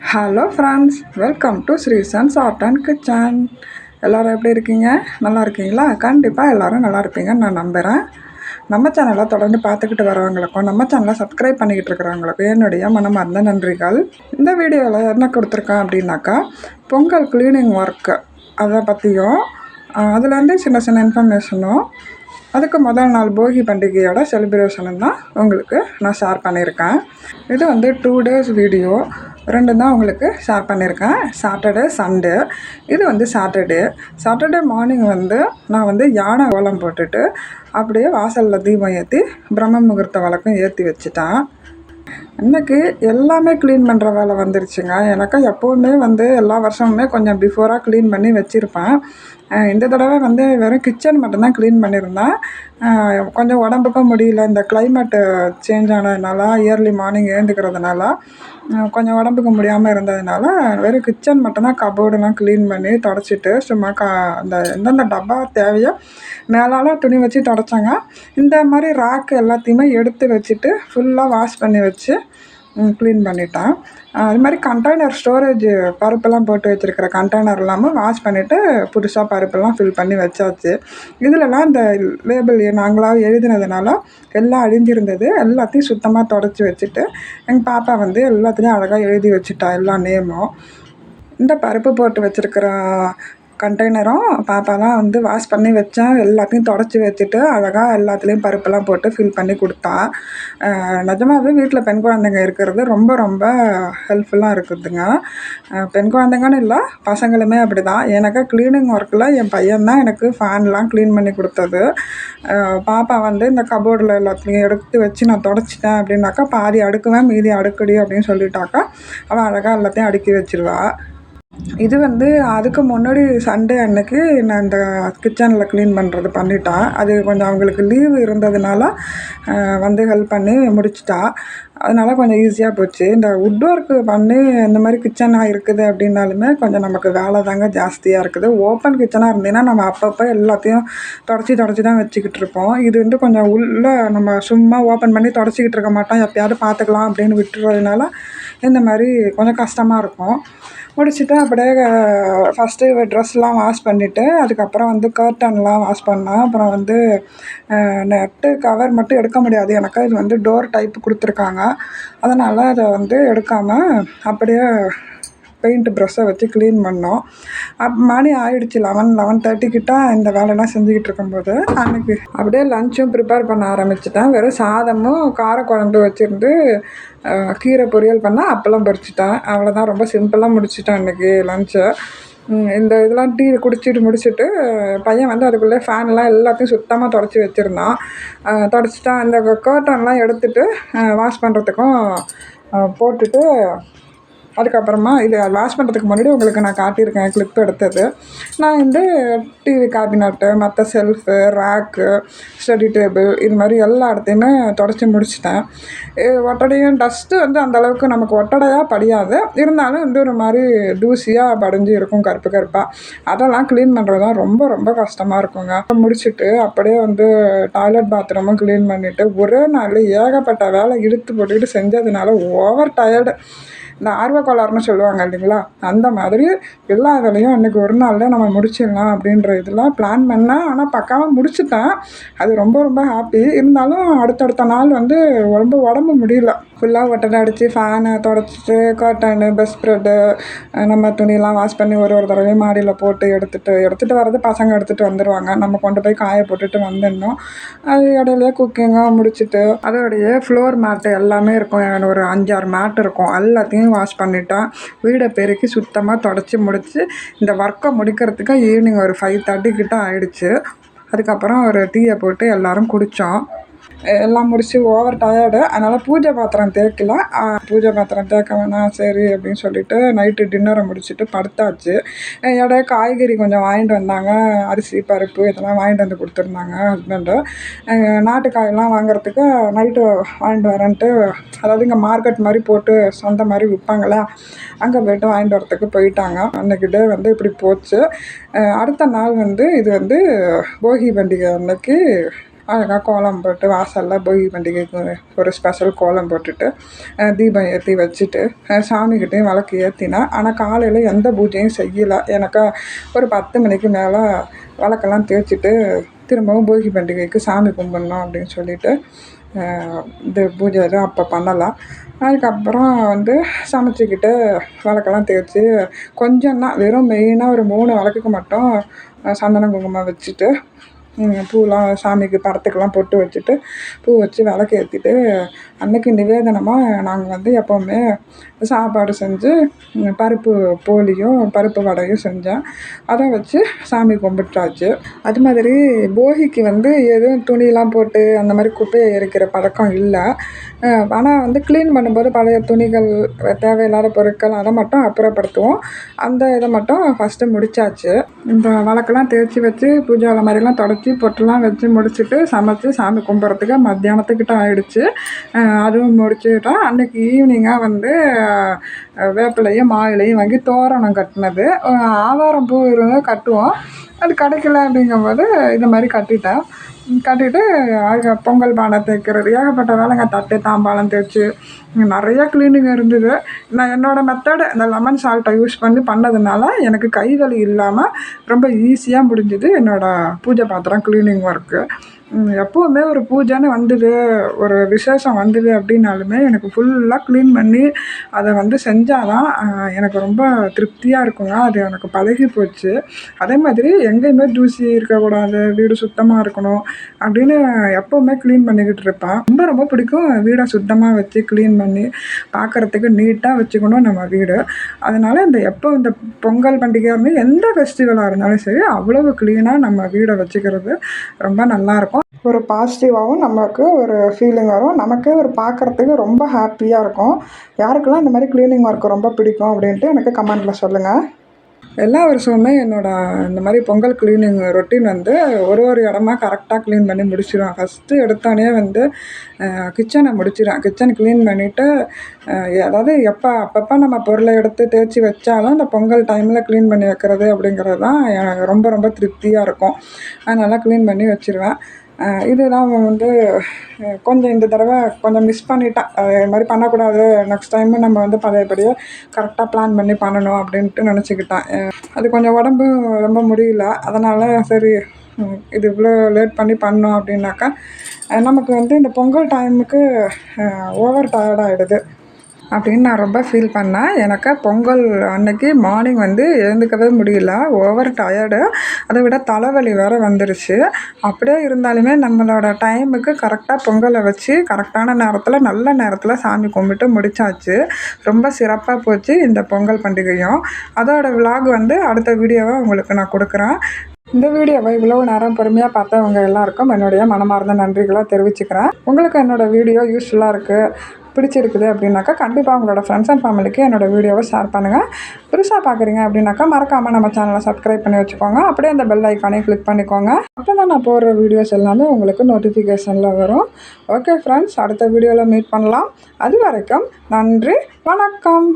Hello friends welcome to Srisons art and kitchen எல்லோரும் எப்படி இருக்கீங்க? நல்லா இருக்கீங்களா? கண்டிப்பாக எல்லோரும் நல்லா இருப்பீங்கன்னு நான் நம்புகிறேன் நம்ம சேனலை தொடர்ந்து பார்த்துக்கிட்டு வரவங்களுக்கும் நம்ம சேனலை சப்ஸ்கிரைப் பண்ணிக்கிட்டு இருக்கிறவங்களுக்கும் என்னுடைய மனமார்ந்த நன்றிகள். இந்த வீடியோவில் என்ன கொடுத்துருக்கேன் அப்படின்னாக்கா பொங்கல் க்ளீனிங் ஒர்க்கு அதை பற்றியும் அதுலேருந்து சின்ன சின்ன இன்ஃபர்மேஷனும் அதுக்கு முதல் நாள் போகி பண்டிகையோட செலிப்ரேஷனும் தான் உங்களுக்கு நான் ஷேர் பண்ணியிருக்கேன். இது வந்து டூ டேஸ் வீடியோ ரெண்டு தான் உங்களுக்கு ஷேர் பண்ணியிருக்கேன். சாட்டர்டே சண்டே இது வந்து சாட்டர்டே சாட்டர்டே மார்னிங் வந்து நான் வந்து யானை கோலம் போட்டுட்டு அப்படியே வாசலில் தீபம் ஏற்றி பிரம்ம முகூர்த்த வழக்கம் ஏற்றி வச்சுட்டேன். இன்றைக்கி எல்லாமே க்ளீன் பண்ணுற வேலை வந்துருச்சுங்க. எனக்கு எப்போவுமே வந்து எல்லா வருஷமுமே கொஞ்சம் பிஃபோராக க்ளீன் பண்ணி வச்சுருப்பேன். இந்த தடவை வந்து வெறும் கிச்சன் மட்டும்தான் க்ளீன் பண்ணியிருந்தேன் கொஞ்சம் உடம்புக்கும் முடியல. இந்த கிளைமேட்டு சேஞ்ச் ஆனதுனால இயர்லி மார்னிங் ஏந்துக்கிறதுனால கொஞ்சம் உடம்புக்கு முடியாமல் இருந்ததுனால வெறும் கிச்சன் மட்டும்தான் கபோர்டுலாம் க்ளீன் பண்ணி தொடச்சிட்டு சும்மா கா அந்த எந்தெந்த டப்பா தேவையோ மேலால் துணி வச்சு தொடச்சாங்க. இந்த மாதிரி ராக்கு எல்லாத்தையுமே எடுத்து வச்சுட்டு ஃபுல்லாக வாஷ் பண்ணி வச்சு க்ளீன் பண்ணிட்டேன். அது மாதிரி கண்டெய்னர் ஸ்டோரேஜ் பருப்பெல்லாம் போட்டு வச்சுருக்கிற கண்டெய்னர் இல்லாமல் வாஷ் பண்ணிவிட்டு புதுசாக பருப்பெல்லாம் ஃபில் பண்ணி வச்சாச்சு. இதிலலாம் இந்த லேபிள் நாங்களாக எழுதினதுனால எல்லாம் அழிஞ்சிருந்தது. எல்லாத்தையும் சுத்தமாக தொடச்சி வச்சுட்டு எங்கள் பாப்பா வந்து எல்லாத்துலேயும் அழகாக எழுதி வச்சுட்டா எல்லா நேமும் இந்த பருப்பு போட்டு வச்சுருக்கிற கண்டெய்னரும் பாப்பா தான் வந்து வாஷ் பண்ணி வச்சேன் எல்லாத்தையும் தொடச்சி வச்சுட்டு அழகாக எல்லாத்துலேயும் பருப்பெல்லாம் போட்டு ஃபில் பண்ணி கொடுத்தா. நிஜமாகவே வீட்டில் பெண் குழந்தைங்க இருக்கிறது ரொம்ப ரொம்ப ஹெல்ப்ஃபுல்லாக இருக்குதுங்க. பெண் குழந்தைங்கன்னு இல்லை பசங்களுமே அப்படி தான் எனக்கு க்ளீனிங் ஒர்க்கில் என் பையன் தான் எனக்கு ஃபேன்லாம் க்ளீன் பண்ணி கொடுத்தது. பாப்பா வந்து இந்த கபோர்டில் எல்லாத்துலேயும் எடுத்து வச்சு நான் தொடச்சிட்டேன் அப்படின்னாக்கா பாதி அடுக்குவேன் மீதி அடுக்கடி அப்படின்னு சொல்லிட்டாக்கா அவள் அழகாக எல்லாத்தையும் அடுக்கி வச்சிருவாள் இது வந்து அதுக்கு முன்னாடி சண்டே அன்னைக்கு நான் இந்த கிச்சனில் க்ளீன் பண்ணுறது பண்ணிட்டேன் அது கொஞ்சம் அவங்களுக்கு லீவு இருந்ததுனால வந்து ஹெல்ப் பண்ணி முடிச்சிட்டா. அதனால் கொஞ்சம் ஈஸியாக போச்சு. இந்த வுட் ஒர்க்கு பண்ணி இந்த மாதிரி கிச்சனாக இருக்குது அப்படின்னாலுமே கொஞ்சம் நமக்கு வேலை தாங்க ஜாஸ்தியாக இருக்குது. ஓப்பன் கிச்சனாக இருந்ததுன்னா நம்ம அப்பப்போ எல்லாத்தையும் தொடச்சி தொடச்சி தான் வச்சுக்கிட்டு இருப்போம். இது வந்து கொஞ்சம் உள்ளே நம்ம சும்மா ஓப்பன் பண்ணி தொடச்சிக்கிட்டு இருக்க மாட்டோம். எப்பயாவது பார்த்துக்கலாம் அப்படின்னு விட்டுறதுனால இந்த மாதிரி கொஞ்சம் கஷ்டமாக இருக்கும். முடிச்சுட்டு அப்படியே ஃபஸ்ட்டு ட்ரெஸ்லாம் வாஷ் பண்ணிவிட்டு அதுக்கப்புறம் வந்து கர்ட்டன்லாம் வாஷ் பண்ணேன். அப்புறம் வந்து நெட்டு கவர் மட்டும் எடுக்க முடியாது. எனக்கு இது வந்து டோர் டைப் கொடுத்துருக்காங்க. அதனால் அதை வந்து எடுக்காமல் அப்படியே பெயிண்ட் ப்ரெஷ்ஷை வச்சு க்ளீன் பண்ணோம். அப் மணி ஆகிடுச்சி லெவன் லெவன் தேர்ட்டிக்கிட்ட இந்த வேலைலாம் செஞ்சுக்கிட்டு இருக்கும்போது அன்றைக்கி அப்படியே லஞ்சும் ப்ரிப்பேர் பண்ண ஆரம்பிச்சிட்டேன். வெறும் சாதமும் காரக்குழம்பு வச்சுருந்து கீரை பொரியல் பண்ணால் அப்பளம் பறிச்சிட்டேன் அவ்வளோதான் ரொம்ப சிம்பிளாக முடிச்சிட்டேன் அன்றைக்கி லஞ்சை இந்த இதெல்லாம் டீ குடிச்சிட்டு முடிச்சுட்டு பையன் வந்து அதுக்குள்ளே ஃபேன்லாம் எல்லாத்தையும் சுத்தமாக தொடச்சி வச்சுருந்தான். தொடச்சிட்டான் அந்த கர்ட்டன்லாம் எடுத்துகிட்டு வாஷ் பண்ணுறதுக்கும் போட்டுட்டு அதுக்கப்புறமா இது வாஷ் பண்ணுறதுக்கு முன்னாடி உங்களுக்கு நான் காட்டியிருக்கேன் கிளிப் எடுத்தது. நான் வந்து டிவி கேபினட்டு மற்ற செல்ஃபு ரேக்கு ஸ்டடி டேபிள் இது மாதிரி எல்லா இடத்தையுமே தொடச்சி முடிச்சிட்டேன். ஒட்டடையும் டஸ்ட்டு வந்து அந்தளவுக்கு நமக்கு ஒட்டடையாக படியாது. இருந்தாலும் வந்து ஒரு மாதிரி தூசியாக படிஞ்சு இருக்கும் கருப்பு கருப்பாக அதெல்லாம் க்ளீன் பண்ணுறது தான் ரொம்ப ரொம்ப கஷ்டமாக இருக்குங்க. முடிச்சுட்டு அப்படியே வந்து டாய்லெட் பாத்ரூமும் க்ளீன் பண்ணிவிட்டு ஒரே நாளில் ஏகப்பட்ட வேலை இழுத்து போட்டுக்கிட்டு செஞ்சதுனால ஓவர் டயர்டு இந்த ஆர்வ கோளாறுன்னு சொல்லுவாங்க இல்லைங்களா? அந்த மாதிரி எல்லா வேலையும் அன்றைக்கி ஒரு நாளில் நம்ம முடிச்சிடலாம் அப்படின்ற இதெல்லாம் பிளான் பண்ணேன் ஆனால் பக்காவாக முடிச்சுட்டேன். அது ரொம்ப ரொம்ப ஹாப்பி இருந்தாலும் அடுத்தடுத்த நாள் வந்து ரொம்ப உடம்பு முடியல. ஃபுல்லாக ஒட்டடை அடித்து ஃபேனை தொடச்சிட்டு கர்ட்டனு பெஸ்ட் ஸ்ப்ரெட்டு நம்ம துணியெல்லாம் வாஷ் பண்ணி ஒரு ஒரு தடவையும் மாடியில் போட்டு எடுத்துகிட்டு எடுத்துகிட்டு வர்றது பசங்க எடுத்துகிட்டு வந்துடுவாங்க நம்ம கொண்டு போய் காய போட்டுட்டு வந்துடணும். அது இடையிலேயே குக்கிங்காக முடிச்சுட்டு அதோடைய ஃப்ளோர் மேட்டு எல்லாமே இருக்கும். ஒரு அஞ்சாறு மேட் இருக்கும். எல்லாத்தையும் வாஷ் பண்ணிட்டேன் வீடை பெருக்கி சுத்தமாக தொடச்சி முடித்து இந்த ஒர்க்கை முடிக்கிறதுக்கு ஈவினிங் ஒரு ஃபைவ் தேர்ட்டி கிட்ட ஆகிடுச்சு அதுக்கப்புறம் ஒரு டீயை போட்டு எல்லோரும் குடித்தோம் எல்லாம் முடித்து ஓவர் டயர்டு அதனால் பூஜை பாத்திரம் தேய்க்கல. பூஜை பாத்திரம் தேய்க்க வேணாம் சரி அப்படின்னு சொல்லிட்டு நைட்டு டின்னரை முடிச்சுட்டு படுத்தாச்சு. இடையே காய்கறி கொஞ்சம் வாங்கிட்டு வந்தாங்க. அரிசி பருப்பு இதெல்லாம் வாங்கிட்டு வந்து கொடுத்துருந்தாங்க ஹஸ்பண்டு நாட்டுக்காயெல்லாம் வாங்குறதுக்கு நைட்டு வாங்கிட்டு வரேன்ட்டு அதாவது இங்கே மார்க்கெட் மாதிரி போட்டு சொந்த மாதிரி விற்பாங்களா அங்கே போய்ட்டு வாங்கிட்டு வரத்துக்கு போயிட்டாங்க. அன்றைக்கி டே வந்து இப்படி போச்சு. அடுத்த நாள் வந்து இது வந்து போகி பண்டிகை அன்னைக்கு அழகாக கோலம் போட்டு வாசலில் போகி பண்டிகைக்கு ஒரு ஸ்பெஷல் கோலம் போட்டுட்டு தீபம் ஏற்றி வச்சுட்டு சாமிக்கிட்டேயும் விளக்கு ஏற்றினேன் ஆனால் காலையில் எந்த பூஜையும் செய்யலை. எனக்கு ஒரு பத்து மணிக்கு மேலே விளக்கெல்லாம் தேய்ச்சிட்டு திரும்பவும் போகி பண்டிகைக்கு சாமி கும்பிட்ணும் அப்படின்னு சொல்லிட்டு இது பூஜை எதுவும் அப்போ பண்ணலாம் அதுக்கப்புறம் வந்து சமைச்சிக்கிட்டு விளக்கெல்லாம் தேய்ச்சி கொஞ்சம் தான் வெறும் மெயினாக ஒரு மூணு விளக்குக்கு மட்டும் சந்தன குங்குமம் வச்சுட்டு பூவெலாம் பூலாம் சாமிக்கு படத்துக்கெலாம் பொட்டு வச்சுட்டு பூ வச்சு விளக்கு ஏற்றிட்டு அன்னைக்கு நிவேதனமாக நாங்கள் வந்து எப்போவுமே சாப்பாடு செஞ்சு பருப்பு போலியும் பருப்பு வடையும் செஞ்சேன். அதை வச்சு சாமி கும்பிட்டாச்சு. அது மாதிரி போகிக்கு வந்து எதுவும் துணியெலாம் போட்டு அந்த மாதிரி குப்பையை எரிக்கிற பழக்கம் இல்லை. ஆனால் வந்து க்ளீன் பண்ணும்போது பழைய துணிகள் தேவையில்லாத பொருட்கள் அதை மட்டும் அப்புறப்படுத்துவோம். அந்த இதை மட்டும் ஃபஸ்ட்டு முடிச்சாச்சு. இந்த வழக்கெல்லாம் தேய்ச்சி வச்சு பூஜை மாதிரிலாம் தொடச்சி பொட்டுலாம் வச்சு முடிச்சுட்டு சமைச்சு சாமி கும்பிட்றதுக்கு மத்தியானத்துக்கிட்ட ஆயிடுச்சு. அதுவும் முடிச்சுக்கிட்டோம் அன்றைக்கி ஈவினிங்காக வந்து வேப்பிலையும் மாயிலையும் வாங்கி தோரணம் கட்டினது. ஆவாரம் பூ இருந்தால் கட்டுவோம். அது கிடைக்கல அப்படிங்கும்போது இந்த மாதிரி கட்டிட்டேன். கட்டிட்டு அதுக்கு பொங்கல் பானை தேய்க்கிறது ஏகப்பட்ட வேலைங்க. தட்டு தாம்பாளம் தேய்ச்சி நிறைய க்ளீனிங் இருந்தது. நான் என்னோடய மெத்தடு இந்த லெமன் சால்ட்டை யூஸ் பண்ணி பண்ணதுனால எனக்கு கை வலி இல்லாமல் ரொம்ப ஈஸியாக முடிஞ்சுது என்னோடய பூஜை பாத்திரம் க்ளீனிங் ஒர்க்கு எப்போவுமே ஒரு பூஜைன்னு வந்தது ஒரு விசேஷம் வந்தது அப்படின்னாலுமே எனக்கு ஃபுல்லாக க்ளீன் பண்ணி அதை வந்து செஞ்சால் தான் எனக்கு ரொம்ப திருப்தியாக இருக்குங்க. அது எனக்கு பழகி போச்சு. அதே மாதிரி எங்கேயுமே தூசி இருக்கக்கூடாது வீடு சுத்தமாக இருக்கணும் அப்படின்னு எப்போவுமே க்ளீன் பண்ணிக்கிட்டு இருப்பேன். ரொம்ப ரொம்ப பிடிக்கும் வீடை சுத்தமாக வச்சு க்ளீன் பண்ணி பார்க்குறதுக்கு நீட்டாக வச்சுக்கணும் நம்ம வீடு. அதனால் இந்த எப்போ இந்த பொங்கல் பண்டிகையாக இருந்தாலும் எந்த ஃபெஸ்டிவலாக இருந்தாலும் சரி அவ்வளவு க்ளீனாக நம்ம வீடை வச்சுக்கிறது ரொம்ப நல்லாயிருக்கும் ஒரு பாசிட்டிவாகவும் நமக்கு ஒரு ஃபீலிங் வரும். நமக்கே ஒரு பார்க்குறதுக்கு ரொம்ப ஹாப்பியாக இருக்கும். யாருக்கெல்லாம் இந்த மாதிரி க்ளீனிங் ஒர்க் ரொம்ப பிடிக்கும் அப்படின்ட்டு எனக்கு கமெண்ட்டில் சொல்லுங்கள் எல்லா வருஷமுமே என்னோடய இந்த மாதிரி பொங்கல் க்ளீனிங் ரொட்டீன் வந்து ஒரு ஒரு இடமா கரெக்டாக க்ளீன் பண்ணி முடிச்சிடுவேன் ஃபஸ்ட்டு எடுத்தோடனே வந்து கிச்சனை முடிச்சிடுவேன் கிச்சன் க்ளீன் பண்ணிவிட்டு அதாவது எப்போ அப்பப்போ நம்ம பொருளை எடுத்து தேய்ச்சி வச்சாலும் அந்த பொங்கல் டைமில் க்ளீன் பண்ணி வைக்கிறது அப்படிங்கிறது தான் எனக்கு ரொம்ப ரொம்ப திருப்தியாக இருக்கும். அதனால் க்ளீன் பண்ணி வச்சிருவேன். அஹ் இதுதான் வந்து கொஞ்சம் இந்த தடவை கொஞ்சம் மிஸ் பண்ணிட்டான். இது மாதிரி பண்ணக்கூடாது. நெக்ஸ்ட் டைமு நம்ம வந்து பழையபடியே கரெக்டாக பிளான் பண்ணி பண்ணணும் அப்படின்ட்டு நினச்சிக்கிட்டான். அது கொஞ்சம் உடம்பு ரொம்ப முடியல. அதனால் சரி இது இவ்வளோ லேட் பண்ணி பண்ணோம் அப்படின்னாக்கா நமக்கு வந்து இந்த பொங்கல் டைமுக்கு ஓவர் டயர்ட் ஆகிடுது அப்படின்னு நான் ரொம்ப ஃபீல் பண்ணேன். எனக்கு பொங்கல் அன்னைக்கு மார்னிங் வந்து எழுந்துக்கவே முடியல. ஓவர் டயர்டு அதை விட தலைவலி வேறு வந்துருச்சு. அப்படியே இருந்தாலுமே நம்மளோட டைமுக்கு கரெக்டாக பொங்கலை வச்சு கரெக்டான நேரத்தில் நல்ல நேரத்தில் சாமி கும்பிட்டு முடிச்சாச்சு. ரொம்ப சிறப்பாக போச்சு இந்த பொங்கல் பண்டிகையும். அதோட விலாக் வந்து அடுத்த வீடியோவை உங்களுக்கு நான் கொடுக்குறேன். இந்த வீடியோவை இவ்வளவு நேரம் பொறுமையாக பார்த்தவங்க எல்லாருக்கும் என்னுடைய மனமார்ந்த நன்றிகளை தெரிவிச்சுக்கிறேன். உங்களுக்கு என்னோட வீடியோ யூஸ்ஃபுல்லாக இருக்குது பிடிச்சிருக்குது அப்படின்னாக்கா கண்டிப்பாக உங்களோட ஃப்ரெண்ட்ஸ் அண்ட் ஃபேமிலிக்கு என்னோடய வீடியோவை ஷேர் பண்ணுங்கள் புதுசாக பார்க்குறீங்க அப்படின்னாக்கா மறக்காமல் நம்ம சேனலை சப்ஸ்கிரைப் பண்ணி வச்சுக்கோங்க. அப்படியே அந்த பெல் ஐக்கானையும் கிளிக் பண்ணிக்கோங்க. அப்போ தான் நான் போடுற வீடியோஸ் எல்லாமே உங்களுக்கு நோட்டிஃபிகேஷனில் வரும். ஓகே ஃப்ரெண்ட்ஸ் அடுத்த வீடியோவில் மீட் பண்ணலாம். அது வரைக்கும் நன்றி வணக்கம்.